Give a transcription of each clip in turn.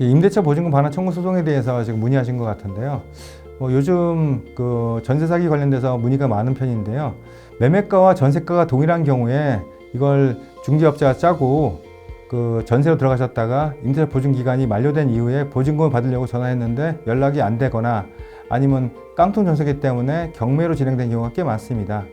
이 임대차 보증금 반환 청구 소송에 대해서 지금 문의하신 것 같은데요. 뭐 요즘 그 전세 사기 관련돼서 문의가 많은 편인데요. 매매가와 전세가가 동일한 경우에 이걸 중개업자가 짜고 그 전세로 들어가셨다가 임대차 보증 기간이 만료된 이후에 보증금을 받으려고 전화했는데 연락이 안 되거나 아니면 깡통 전세기 때문에 경매로 진행된 경우가 꽤 많습니다.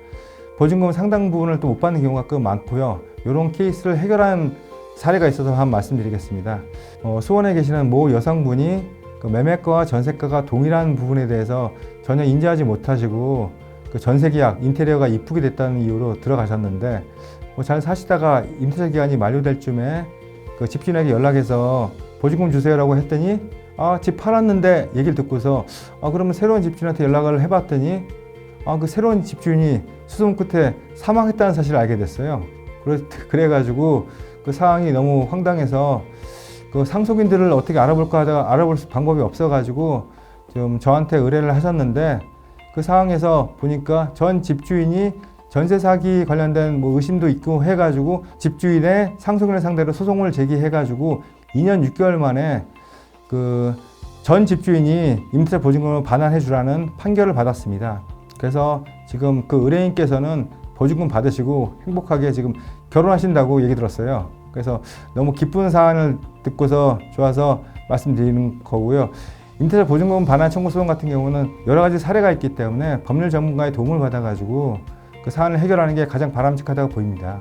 보증금 상당 부분을 또 못 받는 경우가 꽤 많고요. 이런 케이스를 해결한 사례가 있어서 한번 말씀드리겠습니다. 어, 수원에 계시는 모 여성분이 그 매매가와 전세가가 동일한 부분에 대해서 전혀 인지하지 못하시고 그 전세 계약 인테리어가 이쁘게 됐다는 이유로 들어가셨는데 뭐 잘 사시다가 임대차 기간이 만료될 쯤에 그 집주인에게 연락해서 보증금 주세요라고 했더니 아 집 팔았는데 얘기를 듣고서 아 그러면 새로운 집주인한테 연락을 해봤더니 아 그 새로운 집주인이 수송 끝에 사망했다는 사실을 알게 됐어요. 그래 그래가지고 그 상황이 너무 황당해서 그 상속인들을 어떻게 알아볼까 하다가 알아볼 수- 방법이 없어가지고 좀 저한테 의뢰를 하셨는데 그 상황에서 보니까 전 집주인이 전세 사기 관련된 뭐 의심도 있고 해가지고 집주인의 상속인을 상대로 소송을 제기해가지고 2년 6개월 만에 그 전 집주인이 임대차 보증금을 반환해 주라는 판결을 받았습니다. 그래서 지금 그 의뢰인께서는 보증금 받으시고 행복하게 지금 결혼하신다고 얘기 들었어요. 그래서 너무 기쁜 사안을 듣고서 좋아서 말씀드리는 거고요. 임대차 보증금 반환 청구 소송 같은 경우는 여러 가지 사례가 있기 때문에 법률 전문가의 도움을 받아가지고 그 사안을 해결하는 게 가장 바람직하다고 보입니다.